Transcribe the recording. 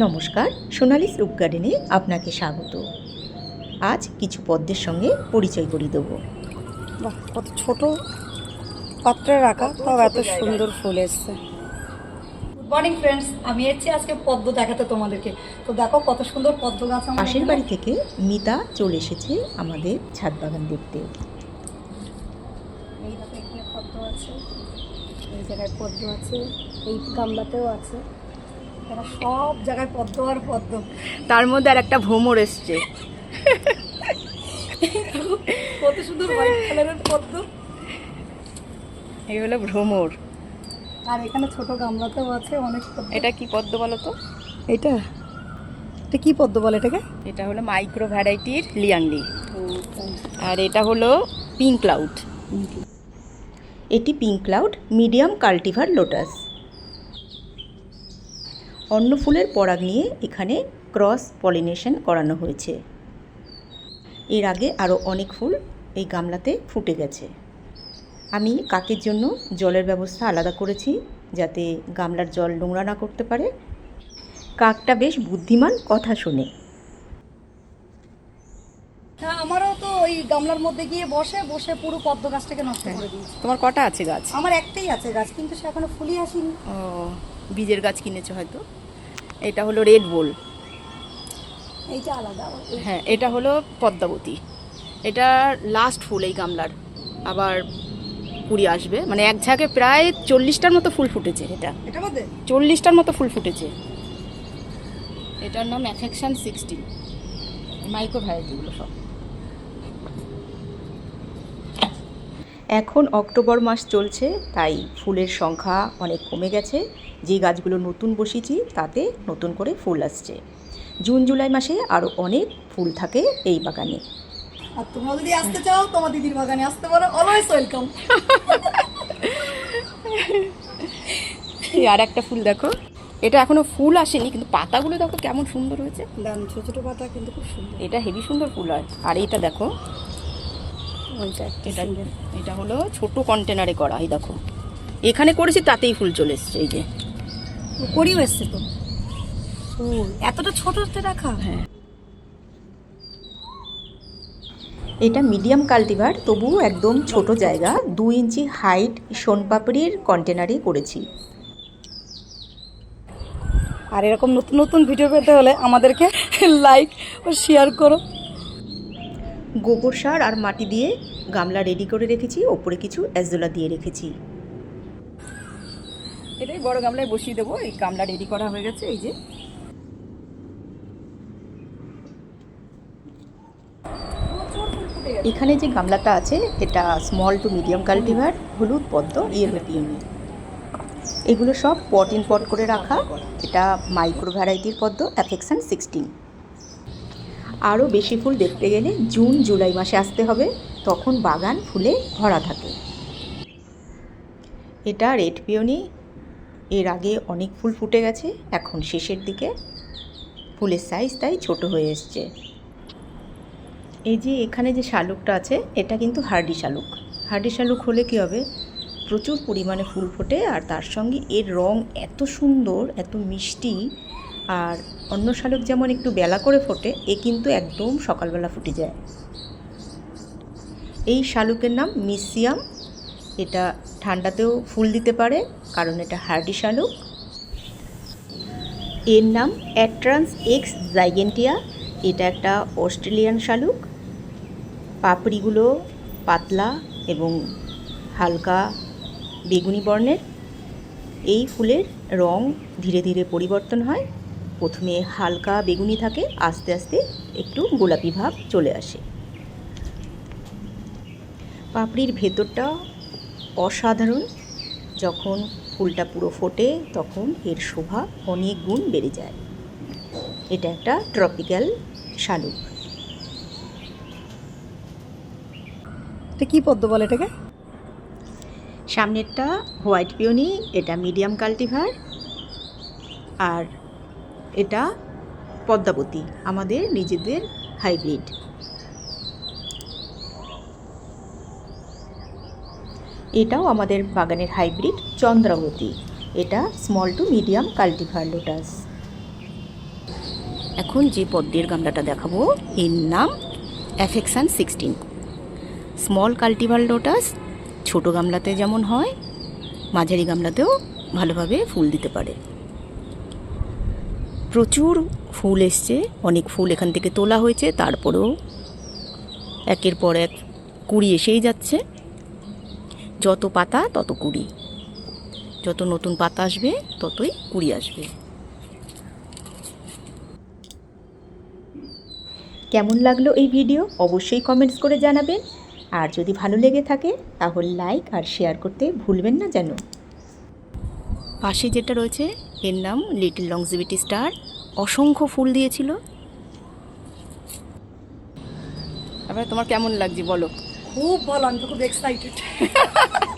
নমস্কার সোনালি স্লুপ গার্ডেনে আপনাকে স্বাগত। আজ কিছু পদ্মের সঙ্গে পরিচয় করিয়ে দেবো। বাহ কত ছোট পাত্রে রাখা তাও এত সুন্দর ফুল এসছে। গুড মর্নিং ফ্রেন্ডস আমি এসেছি আজকে পদ্ম দেখাতে তোমাদেরকে। তো দেখো কত সুন্দর পদ্ম গাছ আমার পাশের বাড়ি থেকে মিতা চলে এসেছে আমাদের ছাদ বাগান দেখতে। এই দেখো এখানে পদ্ম আছে এই জায়গায় পদ্ম আছে এই গামলাতেও আছে। সব জায়গায় পদ্ম আর পদ্ম। তার মধ্যে আর একটা ভ্রমর এসছে। কত সুন্দর হোয়াইট কালারের পদ্ম। এই হলো ভ্রমর। আর এখানে ছোট গামলাতেও আছে অনেক এটা কি পদ্ম বলো তো? এটা? এটা কি পদ্ম বলে এটাকে? এটা হলো মাইক্রো ভ্যারাইটির লিয়াংলি আর এটা হলো পিঙ্ক ক্লাউড এটি pink cloud medium cultivar lotus অন্য ফুলের পরাগ নিয়ে এখানে ক্রস পলিনেশন করানো হয়েছে। এর আগে আরও অনেক ফুল এই গামলাতে ফুটে গেছে। আমি কাকের জন্য জলের ব্যবস্থা আলাদা করেছি যাতে গামলার জল নোংরা না করতে পারে। কাকটা বেশ বুদ্ধিমান কথা শোনে। হ্যাঁ আমারও তো ওই গামলার মধ্যে গিয়ে বসে বসে পুরো পদ্ম গাছটাকে নষ্ট করে দিয়েছে। তোমার কটা আছে গাছ? আমার একটাই আছে গাছ কিন্তু সে এখনও ফুলই আসেনি। ও বীজের গাছ কিনেছো হয়তো? এটা হলো রেড বোল। এইটা আলাদা হ্যাঁ এটা হলো পদ্মাবতী। এটা লাস্ট ফুল এই গামলার। আবার কুড়ি আসবে। মানে এক ঝাঁকে প্রায় চল্লিশটার মতো ফুল ফুটেছে এটা। চল্লিশটার মতো ফুল ফুটেছে। এটার নাম অ্যাফেকশন সিক্সটি মাইক্রো ভ্যারাইটিগুলো সব। এখন অক্টোবর মাস চলছে তাই ফুলের সংখ্যা অনেক কমে গেছে। যে গাছগুলো নতুন বসিয়েছি তাতে নতুন করে ফুল আসছে। জুন জুলাই মাসে আরও অনেক ফুল থাকে এই বাগানে। আর তোমরা যদি আসতে চাও তোমার দিদির বাগানে আসতে পারো। অলওয়েজ ওয়েলকাম এই আর একটা ফুল দেখো। এটা এখনও ফুল আসেনি কিন্তু পাতাগুলো দেখো কেমন সুন্দর হয়েছে। দাম ছোট ছোট পাতা কিন্তু খুব সুন্দর। এটা হেভি সুন্দর ফুল হয়। আর এটা দেখো। এটা এটা হলো ছোট কন্টেনারে করা এই দেখো। এখানে করেছি তাতেই ফুল চলে এসছে এই যে। করিও এসছে তো। ও এতটা ছোটতে রাখা? হ্যাঁ। এটা মিডিয়াম কাল্টিভার তবুও একদম ছোট জায়গা। দু ইঞ্চি হাইট সোনপাপড়ির কন্টেনারে করেছি। আর এরকম নতুন নতুন ভিডিও পেতে হলে আমাদেরকে লাইক ও শেয়ার করো। গোবর সার আর মাটি দিয়ে গামলা রেডি করে রেখেছি ওপরে কিছু অ্যাজোলা দিয়ে রেখেছি। এটাই বড় গামলায় বসিয়ে দেবো। এই গামলা রেডি করা হয়ে গেছে, এই যে। এখানে যে গামলাটা আছে, এটা স্মল টু মিডিয়াম কাল্টিভার হলুদ, পদ্ম ইয়েলো পিওনি এগুলো সব পট ইন পট করে রাখা। এটা মাইক্রো ভ্যারাইটির পদ্ম অ্যাফেকশন সিক্সটিন আরও বেশি ফুল দেখতে গেলে জুন জুলাই মাসে আসতে হবে। তখন বাগান ফুলে ভরা থাকে। এটা রেড পিওনি এর আগে অনেক ফুল ফুটে গেছে, এখন শেষের দিকে ফুলের সাইজ তাই ছোট হয়ে এসছে। এই যে এখানে যে শালুকটা আছে, এটা কিন্তু হার্ডি শালুক। হার্ডি শালুক হলে কী হবে? প্রচুর পরিমাণে ফুল ফোটে আর তার সঙ্গে এর রং এত সুন্দর, এত মিষ্টি আর অন্য শালুক যেমন একটু বেলা করে ফোটে, এ কিন্তু একদম সকালবেলা ফুটে যায়। এই শালুকের নাম মিসিয়াম। এটা ঠান্ডাতেও ফুল দিতে পারে, কারণ এটা হার্ডি শালুক এর নাম অ্যাট্রান্স এক্স জাইগেন্টিয়া, এটা একটা অস্ট্রেলিয়ান শালুক। পাপড়িগুলো পাতলা এবং হালকা বেগুনি বর্ণের। এই ফুলের রং ধীরে ধীরে পরিবর্তন হয়। প্রথমে হালকা বেগুনি থাকে, আস্তে আস্তে একটু গোলাপি ভাব চলে আসে। পাপড়ির ভেতরটা অসাধারণ। যখন ফুলটা পুরো ফোটে তখন এর শোভা অনেক গুণ বেড়ে যায়। এটা একটা ট্রপিক্যাল শালুক। এটা কী পদ্ম বলে এটাকে? সামনেরটা হোয়াইট পিওনি এটা মিডিয়াম কাল্টিভার আর এটা পদ্মাবতী আমাদের নিজেদের হাইব্রিড। এটাও আমাদের বাগানের হাইব্রিড চন্দ্রাবতী। এটা small to medium cultivar lotus এখন যে পদ্মের গামলাটা দেখাবো, এর নাম affection sixteen small cultivar lotus ছোটো গামলাতে যেমন হয়, মাঝারি গামলাতেও ভালোভাবে ফুল দিতে পারে। প্রচুর ফুল এসছে, অনেক ফুল এখান থেকে তোলা হয়েছে, তারপরেও একের পর এক কুড়ি এসেই যাচ্ছে। যত পাতা তত কুড়ি। যত নতুন পাতা আসবে ততই কুড়ি আসবে। কেমন লাগল এই ভিডিও? অবশ্যই কমেন্টস করে জানাবেন। আর যদি ভালো লেগে থাকে তাহলে লাইক আর শেয়ার করতে ভুলবেন না যেন। পাশে যেটা রয়েছে এর নাম লিটল লংজিভিটি স্টার অসংখ্য ফুল দিয়েছিল। এবার তোমার কেমন লাগছে বলো? খুব ভালো আমি তো খুব এক্সাইটেড